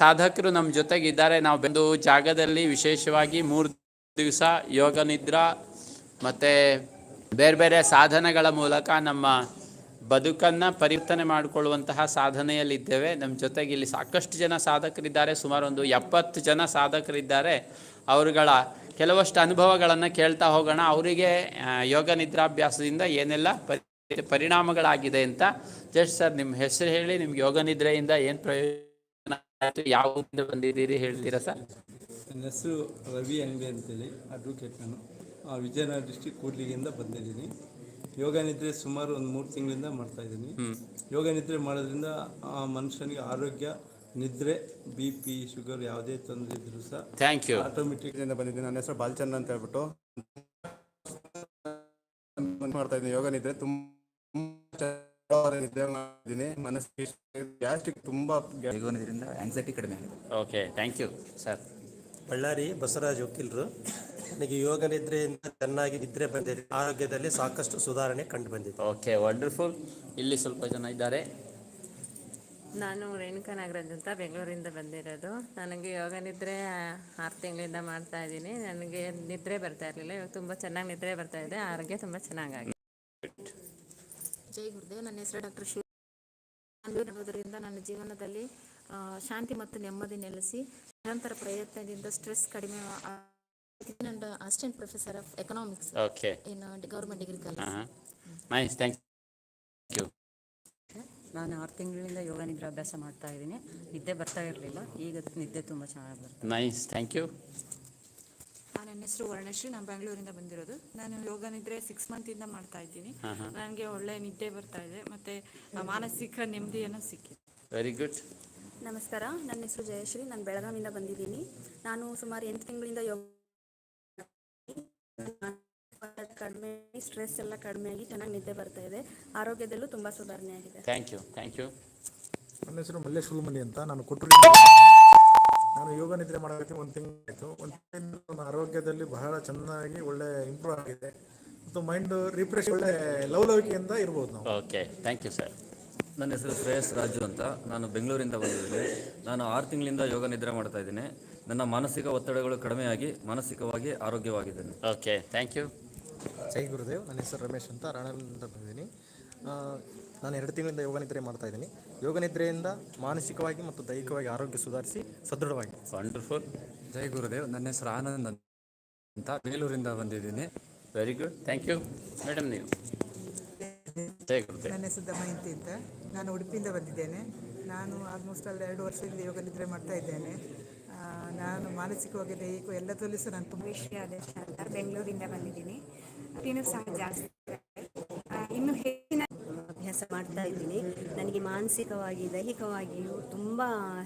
ಸಾಧಕರು ನಮ್ಮ ಜೊತೆಗಿದ್ದಾರೆ. ನಾವು ಬಂದು ಜಾಗದಲ್ಲಿ ವಿಶೇಷವಾಗಿ ಮೂರು ದಿವಸ ಯೋಗ ನಿದ್ರಾ ಮತ್ತು ಬೇರೆ ಬೇರೆ ಸಾಧನೆಗಳ ಮೂಲಕ ನಮ್ಮ ಬದುಕನ್ನು ಪರಿವರ್ತನೆ ಮಾಡಿಕೊಳ್ಳುವಂತಹ ಸಾಧನೆಯಲ್ಲಿದ್ದೇವೆ. ನಮ್ಮ ಜೊತೆಗೆ ಇಲ್ಲಿ ಸಾಕಷ್ಟು ಜನ ಸಾಧಕರಿದ್ದಾರೆ. ಸುಮಾರು ಒಂದು ಎಪ್ಪತ್ತು ಜನ ಸಾಧಕರಿದ್ದಾರೆ. ಅವರುಗಳ ಕೆಲವಷ್ಟು ಅನುಭವಗಳನ್ನು ಕೇಳ್ತಾ ಹೋಗೋಣ. ಅವರಿಗೆ ಯೋಗ ನಿದ್ರಾಭ್ಯಾಸದಿಂದ ಏನೆಲ್ಲ ಪರಿ, ಪರಿಣಾಮಗಳಾಗಿದೆ ಅಂತ ಜಸ್ಟ್ ಸರ್ ನಿಮ್ಮ ಹೆಸರು ಹೇಳಿ, ನಿಮ್ಗೆ ಯೋಗ ನಿದ್ರೆಯಿಂದ ಏನು ಪ್ರಯೋಜನ ಆಯಿತು ಯಾವ ಊರಿಂದ ಬಂದಿದ್ದೀರಿ ಹೇಳ್ತೀರಾ ಸರ್? ನನ್ನ ಹೆಸರು ರವಿ ಅಂಗಡಿ ಅಂತೇಳಿ ಅಡ್ವೊಕೇಟ್ ನಾನು ಆ, ವಿಜಯನಗರ ಡಿಸ್ಟಿಕ್ ಕೂಡ್ಲಿಗಿಂದ ಬಂದಿದ್ದೀನಿ. ಯೋಗ ನಿದ್ರೆ ಸುಮಾರು ಒಂದು ಮೂರು ತಿಂಗಳಿಂದ ಮಾಡ್ತಾ ಇದ್ದೀನಿ. ಯೋಗ ನಿದ್ರೆ ಮಾಡೋದ್ರಿಂದ ಆ ಮನುಷ್ಯನಿಗೆ ಆರೋಗ್ಯ ನಿದ್ರೆ ಬಿ ಪಿ ಶುಗರ್ ಯಾವುದೇ ತೊಂದರೆ ಇದ್ರು ಸಹ ಥ್ಯಾಂಕ್ ಯು ಆಟೋಮೆಟಿಕ್ ಇಂದ ಬಂದಿದ್ದೀನಿ. ನನ್ನ ಹೆಸರು ಬಾಲಚಂದ್ರ ಅಂತ ಹೇಳ್ಬಿಟ್ಟು. ಮಾಡ್ತಾ ಇದ್ದೀನಿ. ಯೋಗ ನಿದ್ರೆ ತುಂಬ ಮಾಡಿದ್ದೀನಿ. ಮನಸ್ಸಿಗೆ ಗ್ಯಾಸ್ಟ್ರಿಕ್ ತುಂಬಾ ಯೋಗನಿದ್ರಿಂದ ಆಂಗ್ಸೈಟಿ ಕಡಿಮೆ ಆಗಿದೆ. Okay thank you sir Ballari Basavaraj ವಕೀಲರು ನನಗೆ ಯೋಗ ನಿದ್ರೆಯಿಂದ ಚೆನ್ನಾಗಿ ನಿದ್ರೆ ಬಂದಿದೆ ಆರೋಗ್ಯದಲ್ಲಿ ಸಾಕಷ್ಟು ಸುಧಾರಣೆ ಕಂಡು ಬಂದಿದೆ. ಓಕೆ ವಂಡರ್ಫುಲ್ ಇಲ್ಲಿ ಸ್ವಲ್ಪ ಜನ ಇದ್ದಾರೆ. ನಾನು ರೇಣುಕಾ ನಾಗರಾಜ್ ಅಂತ ಬೆಂಗಳೂರಿಂದ ಬಂದಿರೋದು. ನನಗೆ ಯೋಗ ನಿದ್ರೆ ಆರು ತಿಂಗಳಿಂದ ಮಾಡ್ತಾ ಇದ್ದೀನಿ. ನನಗೆ ನಿದ್ರೆ ಬರ್ತಾ ಇರಲಿಲ್ಲ. ಇವಾಗ ತುಂಬ ಚೆನ್ನಾಗಿ ನಿದ್ರೆ ಬರ್ತಾ ಇದೆ. ಆರೋಗ್ಯ ತುಂಬ ಚೆನ್ನಾಗಾಗಿದೆ. ಜೈ ಗುರುದೇವ್ ನನ್ನ ಹೆಸರು ಡಾಕ್ಟರ್ ಶಿವ ನನ್ನ ಜೀವನದಲ್ಲಿ ಆ, ಶಾಂತಿ ಮತ್ತು ನೆಮ್ಮದಿ ನೆಲೆಸಿ ನಿರಂತರ ಪ್ರಯತ್ನದಿಂದ ಸ್ಟ್ರೆಸ್ ಕಡಿಮೆ ನನ್ನ assistant professor of economics okay in government degree college. Thank you ನಾನು ಆರು ತಿಂಗಳಿಂದ ಯೋಗ ನಿದ್ರೆ ಅಭ್ಯಾಸ ಮಾಡ್ತಾ ಇದ್ದೀನಿ. ನಿದ್ದೆ ಬರ್ತಾ ಇರಲಿಲ್ಲ ಈಗ ನಿದ್ದೆ ತುಂಬಾ ಚೆನ್ನಾಗಿ ಬರ್ತದೆ ನೈಸ್ ಥ್ಯಾಂಕ್ ಯು ನನ್ನ ಹೆಸರು ವರ್ಣಶ್ರೀ ನಾನು ಬೆಂಗಳೂರಿಂದ ಬಂದಿರೋದು. ನಾನು ಯೋಗ ನಿದ್ರೆ ಸಿಕ್ಸ್ ಇಂದ ಮಾಡ್ತಾ ಇದ್ದೀನಿ. ನನಗೆ ಒಳ್ಳೆ ನಿದ್ದೆ ಬರ್ತಾ ಇದೆ ಮತ್ತೆ ಮಾನಸಿಕ ನೆಮ್ಮದಿಯನ್ನು ಸಿಕ್ಕಿದೆ. ವೆರಿ ಗುಡ್ ನಮಸ್ಕಾರ ನನ್ನ ಹೆಸರು ಜಯಶ್ರೀ ನಾನು ಬೆಳಗಾವಿಯಿಂದ ಬಂದಿದ್ದೀನಿ. ನಾನು ಸುಮಾರು ಎಂಟು ತಿಂಗಳಿಂದ ಯೋಗ ಕಡಿಮೆ ಸ್ಟ್ರೆಸ್ ಎಲ್ಲ ಕಡಿಮೆ ಆಗಿ ಚೆನ್ನಾಗಿ ನಿದ್ದೆ ಬರ್ತಾ ಇದೆ. ಆರೋಗ್ಯದಲ್ಲೂ ತುಂಬಾ ಸುಧಾರಣೆ ಆಗಿದೆ. ಥ್ಯಾಂಕ್ ಯು ಥ್ಯಾಂಕ್ ಯು ನನ್ನ ಹೆಸರು ಮಲ್ಲೇಶ್ ಹುಲ್ಮನಿ ಅಂತ. ನಾನು ಕೊಟ್ಟೂರು ನಾನು ಯೋಗ ನಿದ್ರೆ ಮಾಡೋದಕ್ಕೆ ಒಂದು ತಿಂಗಳಾಯಿತು ಒಂದು ತಿಂಗಳು ನನ್ನ ಆರೋಗ್ಯದಲ್ಲಿ ಬಹಳ ಚೆನ್ನಾಗಿ ಒಳ್ಳೆ ಇಂಪ್ರೂವ್ ಆಗಿದೆ. ಮತ್ತು ಮೈಂಡ್ ರಿಫ್ರೆಶ್ ಒಳ್ಳೆ ಲವಲವಿಕೆಯಿಂದ ಇರ್ಬೋದು ನಾವು. ಓಕೆ ಥ್ಯಾಂಕ್ ಯು ಸರ್ ನನ್ನ ಹೆಸರು ಶ್ರೇಯಸ್ ರಾಜು ಅಂತ. ನಾನು ಬೆಂಗಳೂರಿಂದ ಬಂದಿದ್ದೀನಿ. ನಾನು ಆರು ತಿಂಗಳಿಂದ ಯೋಗ ನಿದ್ರೆ ಮಾಡ್ತಾ ಇದ್ದೀನಿ. ನನ್ನ ಮಾನಸಿಕ ಒತ್ತಡಗಳು ಕಡಿಮೆಯಾಗಿ ಮಾನಸಿಕವಾಗಿ ಆರೋಗ್ಯವಾಗಿದ್ದೇನೆ. ಓಕೆ ಥ್ಯಾಂಕ್ ಯು ಜೈ ಗುರುದೇವ್. ನನ್ನ ಹೆಸರು ರಮೇಶ್ ಅಂತ ರಾಣದಿಂದ ಬಂದಿದ್ದೀನಿ. ಆ, ನಾನು ಎರಡು ತಿಂಗಳಿಂದ ಯೋಗ ನಿದ್ರೆ ಮಾಡ್ತಾ ಇದ್ದೀನಿ. ಯೋಗ ನಿದ್ರೆಯಿಂದ ಮಾನಸಿಕವಾಗಿ ಮತ್ತು ದೈಹಿಕವಾಗಿ ಆರೋಗ್ಯ ಸುಧಾರಿಸಿ ಸದೃಢವಾಗಿ. ವಂಡರ್ಫುಲ್ ಜೈ ಗುರುದೇವ್. ನನ್ನ ಹೆಸರು ಆನಂದ್ ಅಂತ ಬೇಲೂರಿಂದ ಬಂದಿದ್ದೀನಿ. Very good thank you madam ನೀವು? ಜೈ ಗುರುದೇವ್. ನನ್ನ ಹೆಸರು ದಮಯಂತಿ ಅಂತ. ನಾನು ಉಡುಪಿಯಿಂದ ಬಂದಿದ್ದೇನೆ. ನಾನು ಆಲ್ಮೋಸ್ಟ್ ಅಲ್ಲಿ ಎರಡು ವರ್ಷದಿಂದ ಯೋಗ ನಿದ್ರೆ ಮಾಡ್ತಾ ಇದ್ದೇನೆ. ನಾನು ಮಾನಸಿಕವಾಗಿ ದೈಹಿಕ ಎಲ್ಲದರಲ್ಲೂ ಸಹ ನಾನು ತುಂಬ ವಿಷಯ ಬೆಂಗಳೂರಿಂದ ಬಂದಿದ್ದೀನಿ. ತಿನ್ನು ಸಹ ಜಾಸ್ತಿ ಇನ್ನು ಅಭ್ಯಾಸ ಮಾಡ್ತಾ ಇದ್ದೀನಿ. ನನಗೆ ಮಾನಸಿಕವಾಗಿ ದೈಹಿಕವಾಗಿಯೂ ತುಂಬ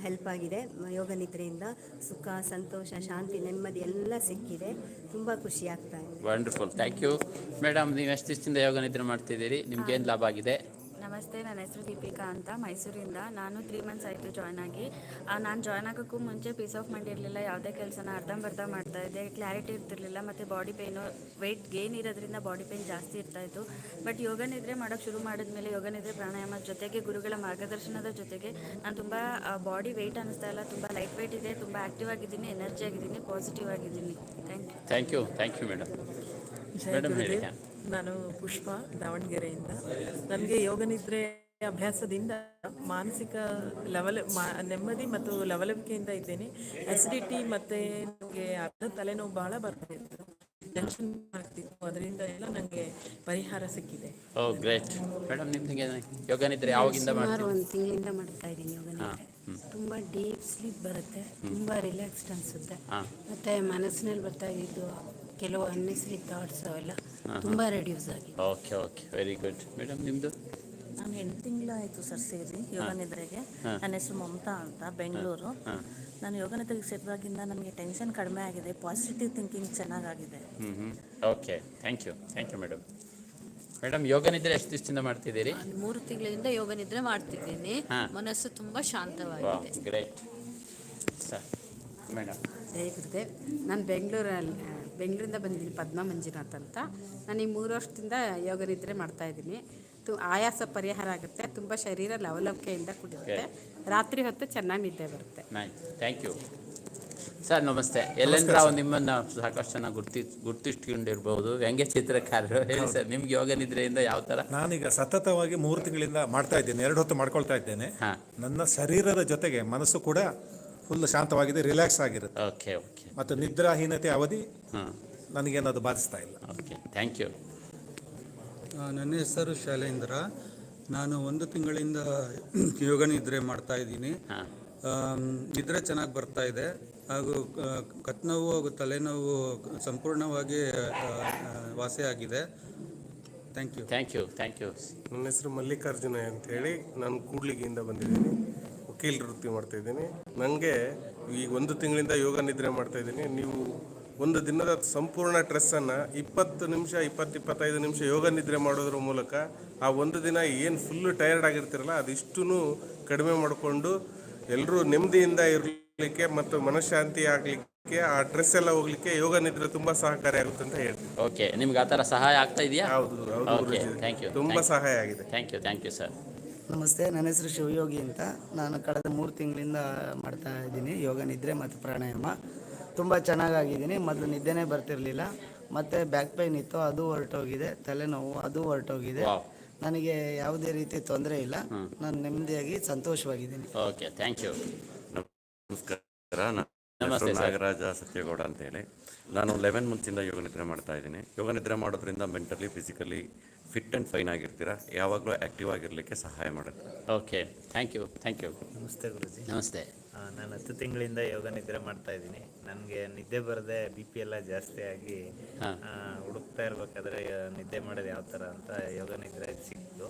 ಹೆಲ್ಪ್ ಆಗಿದೆ. ಯೋಗ ನಿದ್ರೆಯಿಂದ ಸುಖ ಸಂತೋಷ ಶಾಂತಿ ನೆಮ್ಮದಿ ಎಲ್ಲ ಸಿಕ್ಕಿದೆ. ತುಂಬ ಖುಷಿ ಆಗ್ತಾ ಇದೆ. ವಂಡರ್ಫುಲ್ ಥ್ಯಾಂಕ್ ಯು ಮೇಡಮ್ ನೀವು ಎಷ್ಟು ದಿವಸದಿಂದ ಯೋಗ ನಿದ್ರೆ ಮಾಡ್ತಿದ್ದೀರಿ? ಏನು ಲಾಭ ಆಗಿದೆ? ನಮಸ್ತೆ ನನ್ನ ಹೆಸರು ದೀಪಿಕಾ ಅಂತ ಮೈಸೂರಿಂದ. ನಾನು ತ್ರೀ ಮಂತ್ಸ್ ಆಯಿತು ಜಾಯ್ನ್ ಆಗಿ. ನಾನು ಜಾಯ್ನ್ ಆಗೋಕ್ಕೂ ಮುಂಚೆ ಪೀಸ್ ಆಫ್ ಮೈಂಡ್ ಇರಲಿಲ್ಲ ಯಾವುದೇ ಕೆಲಸನ ಅರ್ಧಂಬರ್ಧ ಮಾಡ್ತಾ ಇದ್ದೆ. ಕ್ಲಾರಿಟಿ ಇರ್ತಿರ್ಲಿಲ್ಲ ಮತ್ತು ಬಾಡಿ ಪೇನು ವೆಯ್ಟ್ ಗೇನ್ ಇರೋದ್ರಿಂದ ಬಾಡಿ ಪೇನ್ ಜಾಸ್ತಿ ಇರ್ತಾ ಇತ್ತು. ಬಟ್ ಯೋಗ ನಿದ್ರೆ ಮಾಡೋಕ್ಕೆ ಶುರು ಮಾಡಿದ್ಮೇಲೆ ಯೋಗ ನಿದ್ರೆ ಪ್ರಾಣಾಯಾಮ ಜೊತೆಗೆ ಗುರುಗಳ ಮಾರ್ಗದರ್ಶನದ ಜೊತೆಗೆ ನಾನು ತುಂಬ ಬಾಡಿ ವೆಯ್ಟ್ ಅನ್ನಿಸ್ತಾ ಇಲ್ಲ ತುಂಬ ಲೈಟ್ ವೆಯ್ಟ್ ಇದೆ ತುಂಬ ಆ್ಯಕ್ಟಿವ್ ಆಗಿದ್ದೀನಿ ಎನರ್ಜಿ ಆಗಿದ್ದೀನಿ ಪಾಸಿಟಿವ್ ಆಗಿದ್ದೀನಿ. Thank you thank you thank you madam madam ಹೇಳಿ ನಾನು ಪುಷ್ಪ ದಾವಣಗೆರೆಯಿಂದ. ನನಗೆ ಯೋಗ ನಿದ್ರೆ ಅಭ್ಯಾಸದಿಂದ ಮಾನಸಿಕ ಲವಲ ಮಾ ನೆಮ್ಮದಿ ಮತ್ತು ಲವಲವಿಕೆಯಿಂದ ಇದ್ದೇನೆ. ಅಸಿಡಿಟಿ ಮತ್ತು ನನಗೆ ಅರ್ಧ ತಲೆನೋವು ಬಹಳ ಬರ್ತಿತ್ತು ಟೆನ್ಷನ್ ಆಗ್ತಿತ್ತು. ಅದರಿಂದ ಎಲ್ಲ ನನಗೆ ಪರಿಹಾರ ಸಿಕ್ಕಿದೆ. ಓ ಗ್ರೇಟ್ ಮೇಡಮ್ ನಿಮ್ಗೆ ಯೋಗ ನಿದ್ರೆ ಯಾವಾಗಿಂದ ಸುಮಾರು ಮಾಡ್ತೀವಿ ಒಂದು ತಿಂಗಳಿಂದ ಮಾಡ್ತಾ ಇದ್ದೀನಿ ಯೋಗ ನಿದ್ರೆ. ತುಂಬ ಡೀಪ್ ಸ್ಲೀಪ್ ಬರುತ್ತೆ. ತುಂಬಾ ರಿಲ್ಯಾಕ್ಸ್ಡ್ ಅನ್ಸುತ್ತೆ. ಮತ್ತೆ ಮತ್ತು ಮನಸ್ಸಿನಲ್ಲಿ ಬರ್ತಾ ಇದ್ದು ಕೆಲವು ಅನ್ನೆಸರಿ ಥಾಟ್ಸ್ ಅವೆಲ್ಲ ತುಂಬ ರೆಡ್ಯೂಸ್ ಆಗಿದೆ. Okay okay very good madam ನಿಮ್ಮದು ನಾನು ಎಂಟು ತಿಂಗಳಾಯಿತು ಸರ್ ಸೇರಿ ಯೋಗ ನಿದ್ರೆಗೆ. ನನ್ನ ಹೆಸರು ಮಮತಾ ಅಂತ ಬೆಂಗಳೂರು. ನಾನು ಯೋಗ ನಿದ್ರೆಗೆ ಸೇರಿದಾಗಿಂದ ನನಗೆ ಟೆನ್ಷನ್ ಕಡಿಮೆ ಆಗಿದೆ ಪಾಸಿಟಿವ್ ಥಿಂಕಿಂಗ್ ಚೆನ್ನಾಗಾಗಿದೆ. Okay thank you thank you madam madam yoga nidra ಎಷ್ಟು ದಿವಸದಿಂದ ಮಾಡ್ತಿದ್ದೀರಿ? ನಾನು ಮೂರು ತಿಂಗಳಿಂದ ಯೋಗ ನಿದ್ರೆ ಮಾಡ್ತಿದ್ದೀನಿ. ಮನಸ್ಸು ತುಂಬಾ ಶಾಂತವಾಗಿದೆ. ಗ್ರೇಟ್ ಸರ್ ಮೇಡಮ್ ಜೈ ಗುರುದೇವ್. ನಾನು ಬೆಂಗಳೂರಲ್ಲಿ ಬೆಂಗಳೂರಿಂದ ಬಂದಿದ್ದೀನಿ ಪದ್ಮ ಮಂಜುನಾಥ್ ಅಂತ. ನಾನು ಈ ಮೂರು ವರ್ಷದಿಂದ ಯೋಗ ನಿದ್ರೆ ಮಾಡ್ತಾ ಇದ್ದೀನಿ. ತು ಆಯಾಸ ಪರಿಹಾರ ಆಗುತ್ತೆ. ತುಂಬ ಶರೀರ ಲವಲವಿಕೆಯಿಂದ ಕೂಡಿರುತ್ತೆ. ರಾತ್ರಿ ಹೊತ್ತು ಚೆನ್ನಾಗಿ ನಿದ್ದೆ ಬರುತ್ತೆ. ಥ್ಯಾಂಕ್ ಯು ಸರ್ ನಮಸ್ತೆ. ಎಲ್ಲೆಂದ್ರ ನಿಮ್ಮನ್ನು ಸಾಕಷ್ಟು ಚೆನ್ನಾಗಿ ಗುರ್ತಿ ಗುರ್ತಿಸ್ಕೊಂಡಿರ್ಬೋದು. ವ್ಯಂಗ್ಯ ಚಿತ್ರಕಾರರು? ಹೇಳಿ ಸರ್ ನಿಮ್ಗೆ ಯೋಗ ನಿದ್ರೆಯಿಂದ ಯಾವ ಥರ ನಾನೀಗ ಸತತವಾಗಿ ಮೂರು ತಿಂಗಳಿಂದ ಮಾಡ್ತಾ ಇದ್ದೇನೆ. ಎರಡು ಹೊತ್ತು ಮಾಡ್ಕೊಳ್ತಾ ಇದ್ದೇನೆ. ಹಾಂ. ನನ್ನ ಶರೀರದ ಜೊತೆಗೆ ಮನಸ್ಸು ಕೂಡ ಫುಲ್ ಶಾಂತವಾಗಿದೆ ರಿಲ್ಯಾಕ್ಸ್ ಆಗಿರುತ್ತೆ. ಓಕೆ ಓಕೆ ಮತ್ತು ನಿದ್ರಾಹೀನತೆ ಅವಧಿ ಹಾಂ. ಅದು ಬಾಧಿಸ್ತಾ ಇಲ್ಲ. ಓಕೆ ಥ್ಯಾಂಕ್ ಯು ನನ್ನ ಹೆಸರು ಶೈಲೇಂದ್ರ. ನಾನು ಒಂದು ತಿಂಗಳಿಂದ ಯೋಗ ನಿದ್ರೆ ಮಾಡ್ತಾ ಇದ್ದೀನಿ. ಹಾಂ. ನಿದ್ರೆ ಚೆನ್ನಾಗಿ ಬರ್ತಾ ಇದೆ. ಹಾಗೂ ಕತ್ನೋವು ಹಾಗೂ ತಲೆನೋವು ಸಂಪೂರ್ಣವಾಗಿ ವಾಸಿಯಾಗಿದೆ thank you thank you thank you ನನ್ನ ಹೆಸರು ಮಲ್ಲಿಕಾರ್ಜುನ ಅಂತ ಹೇಳಿ ನಾನು ಕೂಡ್ಲಿಗಿಯಿಂದ ಬಂದಿದ್ದೀನಿ. ವಕೀಲ ವೃತ್ತಿ ಮಾಡ್ತಾ ಇದ್ದೀನಿ. ನನಗೆ ಈ ಒಂದು ತಿಂಗಳಿಂದ ಯೋಗ ನಿದ್ರೆ ಮಾಡ್ತಾ ಇದ್ದೀನಿ. ನೀವು ಒಂದು ದಿನದ ಸಂಪೂರ್ಣ ಟ್ರೆಸ್ಸನ್ನು ಇಪ್ಪತ್ತು ನಿಮಿಷ ಇಪ್ಪತ್ತು ಇಪ್ಪತ್ತೈದು ನಿಮಿಷ ಯೋಗ ನಿದ್ರೆ ಮಾಡೋದ್ರ ಮೂಲಕ ಆ ಒಂದು ದಿನ ಏನು ಫುಲ್ಲು ಟಯರ್ಡ್ ಆಗಿರ್ತಿರಲ್ಲ ಅದಿಷ್ಟೂ ಕಡಿಮೆ ಮಾಡಿಕೊಂಡು ಎಲ್ಲರೂ ನೆಮ್ಮದಿಯಿಂದ ಇರಲಿಕ್ಕೆ ಮತ್ತು ಮನಃಶಾಂತಿ ಆಗಲಿಕ್ಕೆ ಆ ಡ್ರೆಸ್ ಎಲ್ಲ ಹೋಗ್ಲಿಕ್ಕೆ ಯೋಗ ನಿದ್ರೆ ತುಂಬ ಸಹಕಾರಿಯಾಗುತ್ತೆ ಅಂತ ಹೇಳ್ತೀನಿ. ಓಕೆ ನಿಮ್ಗೆ ಆ ಥರ ಸಹಾಯ ಆಗ್ತಾ ಇದೆಯಾ? ಹೌದು ಹೌದು ಗುರೂಜಿ. ತುಂಬ ಸಹಾಯ ಆಗಿದೆ. Thank you thank you sir ನಮಸ್ತೆ ನನ್ನ ಹೆಸರು ಶಿವಯೋಗಿ ಅಂತ. ನಾನು ಕಳೆದ ಮೂರು ತಿಂಗಳಿಂದ ಮಾಡ್ತಾ ಇದ್ದೀನಿ ಯೋಗ ನಿದ್ರೆ ಮತ್ತು ಪ್ರಾಣಾಯಾಮ. ತುಂಬ ಚೆನ್ನಾಗಾಗಿದ್ದೀನಿ ಮೊದಲು ನಿದ್ದೆನೇ ಬರ್ತಿರಲಿಲ್ಲ. ಮತ್ತು ಬ್ಯಾಕ್ ಪೈನ್ ಇತ್ತು ಅದು ಹೊರಟೋಗಿದೆ ತಲೆನೋವು ಅದು ಹೊರಟೋಗಿದೆ. ನನಗೆ ಯಾವುದೇ ರೀತಿ ತೊಂದರೆ ಇಲ್ಲ. ನಾನು ನೆಮ್ಮದಿಯಾಗಿ ಸಂತೋಷವಾಗಿದ್ದೀನಿ. ಓಕೆ ಥ್ಯಾಂಕ್ ಯು ನಮಸ್ಕಾರ ನಮಸ್ತೆ. ನಾಗರಾಜ ಸತ್ಯಗೌಡ ಅಂತೇಳಿ ನಾನು ಲೆವೆನ್ ಮಂತ್ಸಿಂದ ಯೋಗ ನಿದ್ರೆ ಮಾಡ್ತಾ ಇದ್ದೀನಿ. ಯೋಗ ನಿದ್ರೆ ಮಾಡೋದ್ರಿಂದ mentally physically fit and fine ಆಗಿರ್ತೀರ? ಯಾವಾಗಲೂ ಆ್ಯಕ್ಟಿವ್ ಆಗಿರಲಿಕ್ಕೆ ಸಹಾಯ ಮಾಡುತ್ತೆ. Okay thank you thank you ನಮಸ್ತೆ ಗುರುಜಿ. ನಮಸ್ತೆ. ನಾನು ಹತ್ತು ತಿಂಗಳಿಂದ ಯೋಗ ನಿದ್ರೆ ಮಾಡ್ತಾ ಇದ್ದೀನಿ. ನನಗೆ ನಿದ್ದೆ ಬರದೆ ಬಿ ಪಿ ಎಲ್ಲ ಜಾಸ್ತಿ ಆಗಿ ಆ, ಹುಡುಕ್ತಾ ಇರಬೇಕಾದ್ರೆ ಆ, ನಿದ್ದೆ ಮಾಡೋದು ಯಾವ ಥರ ಅಂತ ಯೋಗ ನಿದ್ರೆ ಸಿಕ್ತು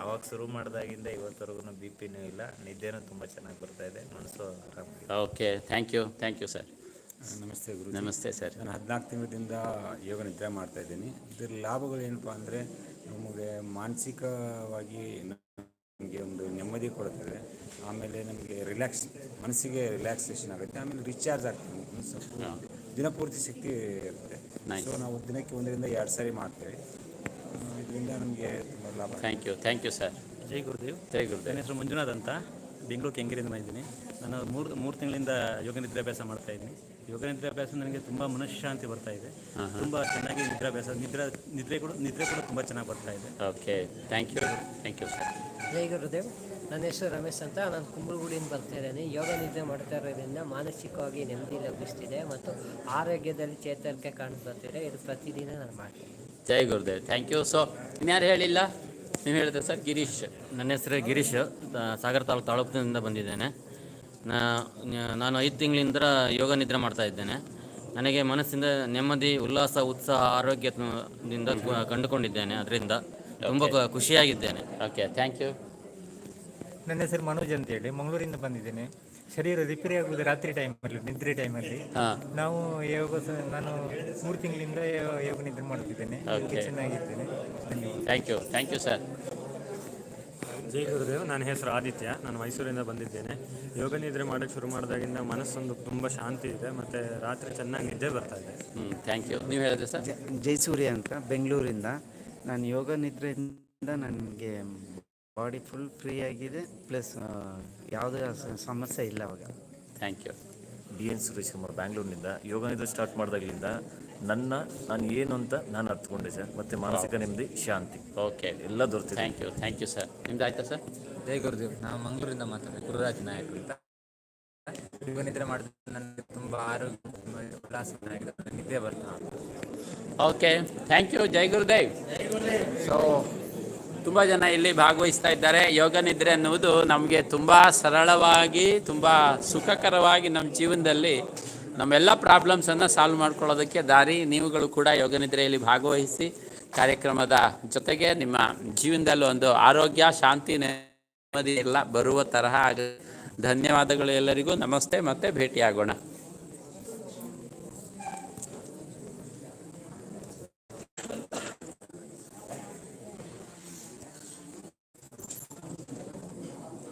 ಅವಾಗ ಶುರು ಮಾಡಿದಾಗಿಂದ ಇವತ್ತವರೆಗೂ ಬಿ ಪಿನೂ ಇಲ್ಲ. ನಿದ್ದೆನೂ ತುಂಬ ಚೆನ್ನಾಗಿ ಬರ್ತಾ ಇದೆ. ಮನಸ್ಸು ಆರಾಮಾಗಿದೆ okay thank you thank you sir ನಮಸ್ತೆ ಗುರು ನಮಸ್ತೆ ಸರ್ ನಾನು ಹದಿನಾಲ್ಕು ತಿಂಗಳಿಂದ ಯೋಗ ನಿದ್ರೆ ಮಾಡ್ತಾ ಇದ್ದೀನಿ. ಇದರ ಲಾಭಗಳು ಏನಪ್ಪ ಅಂದರೆ ನಮಗೆ ಮಾನಸಿಕವಾಗಿ ನಮಗೆ ಒಂದು ನೆಮ್ಮದಿ ಕೊಡುತ್ತದೆ. ಆಮೇಲೆ ನಮಗೆ ರಿಲ್ಯಾಕ್ಸ್ ಮನಸ್ಸಿಗೆ ರಿಲ್ಯಾಕ್ಸೇಷನ್ ಆಗುತ್ತೆ. ಆಮೇಲೆ ರಿಚಾರ್ಜ್ ಆಗ್ತದೆ. ದಿನಪೂರ್ತಿ ಶಕ್ತಿ ಇರುತ್ತೆ. ಸೊ ನಾವು ದಿನಕ್ಕೆ ಒಂದರಿಂದ ಎರಡು ಸಾರಿ ಮಾಡ್ತೇವೆ. ಇದರಿಂದ ನಮಗೆ ತುಂಬ ಲಾಭ thank you thank you sir ಜೈ ಗುರುದೇವ್. ಜೈ ಗುರುದೇವ್. ನನ್ನ ಹೆಸರು ಮಂಜುನಾಥ್ ಅಂತ. ಬೆಂಗಳೂರು ಕೆಂಗೇರಿಯಿಂದ ಬಂದಿದ್ದೀನಿ. ನಾನು ಮೂರು ಮೂರು ತಿಂಗಳಿಂದ ಯೋಗ ನಿದ್ರಾಭ್ಯಾಸ ಮಾಡ್ತಾ ಇದ್ದೀನಿ. ಯೋಗ ನಿದ್ರಾಭ್ಯಾಸ ನನಗೆ ತುಂಬ ಮನಃಶಾಂತಿ ಬರ್ತಾ ಇದೆ. ತುಂಬ ಚೆನ್ನಾಗಿ ನಿದ್ರಾಭ್ಯಾಸ ನಿದ್ರಾ ನಿದ್ರೆ ಕೂಡ ನಿದ್ರೆ ಕೂಡ ತುಂಬ ಚೆನ್ನಾಗಿ ಬರ್ತಾ ಇದೆ. Okay thank you thank you sir ಜೈ ಗುರುದೇವ್. ನನ್ನ ಹೆಸರು ರಮೇಶ್ ಅಂತ. ನಾನು ಕುಂಬಳಗುಡಿಯಿಂದ ಬರ್ತಾ ಇದ್ದೇನೆ. ಯೋಗ ನಿದ್ರೆ ಮಾಡ್ತಾ ಇರೋದ್ರಿಂದ ಮಾನಸಿಕವಾಗಿ ನೆಮ್ಮದಿ ಲಭಿಸ್ತಿದೆ ಮತ್ತು ಆರೋಗ್ಯದಲ್ಲಿ ಚೇತರಿಕೆ ಕಾಣ್ತಾ ಬರ್ತಿದೆ ಇದು ಪ್ರತಿದಿನ ನಾನು ಮಾಡ್ತೀನಿ. ಜೈ ಗುರುದೇವ್. ಥ್ಯಾಂಕ್ ಯು ಸೊ ಇನ್ಯಾರು ಹೇಳಿಲ್ಲ? ನೀವು ಹೇಳಿದ್ರೆ ಸರ್ ಗಿರೀಶ್. ನನ್ನ ಹೆಸರು ಗಿರೀಶ್ ಸಾಗರ ತಾಲೂಕು ತಾಲೂಕಿನಿಂದ ಬಂದಿದ್ದೇನೆ. ನಾ- ನಾನು ಐದು ತಿಂಗಳಿಂದ ಯೋಗ ನಿದ್ರೆ ಮಾಡ್ತಾ ಇದ್ದೇನೆ. ನನಗೆ ಮನಸ್ಸಿಂದ ನೆಮ್ಮದಿ ಉಲ್ಲಾಸ ಉತ್ಸಾಹ ಆರೋಗ್ಯದಿಂದ ಕಂಡುಕೊಂಡಿದ್ದೇನೆ ಅದರಿಂದ. ತುಂಬ ಖುಷಿಯಾಗಿದ್ದೇನೆ. ಓಕೆ ಥ್ಯಾಂಕ್ ಯು ನನ್ನ ಹೆಸರು ಮನೋಜ್ ಅಂತ ಹೇಳಿ ಮಂಗಳೂರಿಂದ ಬಂದಿದ್ದೇನೆ. ಶರೀರ ರಿಪೇರಿ ಆಗುವುದು ರಾತ್ರಿ ಟೈಮಲ್ಲಿ ನಿದ್ರೆ ಟೈಮಲ್ಲಿ ಹಾಂ. ನಾವು ಯೋಗ ನಾನು ಮೂರು ತಿಂಗಳಿಂದ ಯೋಗ ನಿದ್ರೆ ಮಾಡುತ್ತಿದ್ದೇನೆ. ಚೆನ್ನಾಗಿದ್ದೇನೆ. Thank you thank you sir ಜೈ ಗುರುದೇವ್. ನನ್ನ ಹೆಸರು ಆದಿತ್ಯ. ನಾನು ಮೈಸೂರಿಂದ ಬಂದಿದ್ದೇನೆ. ಯೋಗ ನಿದ್ರೆ ಮಾಡೋಕ್ಕೆ ಶುರು ಮಾಡಿದಾಗಿಂದ ಮನಸ್ಸೊಂದು ತುಂಬ ಶಾಂತಿ ಇದೆ. ಮತ್ತು ರಾತ್ರಿ ಚೆನ್ನಾಗಿ ನಿದ್ದೆ ಬರ್ತಾ ಇದೆ. ಹ್ಞೂ ಥ್ಯಾಂಕ್ ಯು ನೀವು ಹೇಳಿದ್ರೆ ಸರ್? ಜೈಸೂರ್ಯ ಅಂತ ಬೆಂಗಳೂರಿಂದ. ನಾನು ಯೋಗ ನಿದ್ರೆಯಿಂದ ನನಗೆ ಬಾಡಿ ಫುಲ್ ಫ್ರೀ ಆಗಿದೆ. ಪ್ಲಸ್ ಯಾವುದೇ ಸಮಸ್ಯೆ ಇಲ್ಲ ಅವಾಗ. Thank you D N Suresh Kumar ಬ್ಯಾಂಗ್ಳೂರಿನಿಂದ ಯೋಗ ನಿದ್ರೆ ಸ್ಟಾರ್ಟ್ ಮಾಡಿದಾಗಲಿಂದ ನನ್ನ ನಾನು ಏನು ಅಂತ ನಾನು ಅರ್ಥಕೊಂಡೆ ಸರ್. ಮತ್ತೆ ಮಾನಸಿಕ ನೆಮ್ಮದಿ ಶಾಂತಿ. ಓಕೆ ಎಲ್ಲ ದೊರೆತಿದೆ. Thank you thank you sir ನಿಮ್ದು ಆಯ್ತಾ ಸರ್ ಜೈ ಗುರುದೇವ್. ನಾನು ಮಂಗಳೂರಿಂದ ಮಾತಾಡೋದು ಗುರುರಾಜ್ ನಾಯಕ್ ಅಂತ. ನಿದ್ರೆ ಮಾಡಿದ್ರೆ. ನನಗೆ ತುಂಬ ಆರೋಗ್ಯ ಉಲ್ಲಾಸ ನಿದ್ದೆ ಬರ್ತಾ okay thank you Jai Gurudev. So ತುಂಬ ಜನ ಇಲ್ಲಿ ಭಾಗವಹಿಸ್ತಾ ಇದ್ದಾರೆ. ಯೋಗ ನಿದ್ರೆ ಅನ್ನುವುದು ನಮಗೆ ತುಂಬ ಸರಳವಾಗಿ ತುಂಬ ಸುಖಕರವಾಗಿ ನಮ್ಮ ಜೀವನದಲ್ಲಿ ನಮ್ಮೆಲ್ಲ ಪ್ರಾಬ್ಲಮ್ಸನ್ನು ಸಾಲ್ವ್ ಮಾಡ್ಕೊಳ್ಳೋದಕ್ಕೆ ದಾರಿ ನೀವುಗಳು ಕೂಡ ಯೋಗನಿದ್ರೆಯಲ್ಲಿ ಭಾಗವಹಿಸಿ ಕಾರ್ಯಕ್ರಮದ ಜೊತೆಗೆ ನಿಮ್ಮ ಜೀವನದಲ್ಲಿ ಒಂದು ಆರೋಗ್ಯ, ಶಾಂತಿ, ನೆಮ್ಮದಿ ಎಲ್ಲ ಬರುವ ತರಹ ಆಗ ಧನ್ಯವಾದಗಳು ಎಲ್ಲರಿಗೂ. ನಮಸ್ತೆ. ಮತ್ತೆ ಭೇಟಿಯಾಗೋಣ.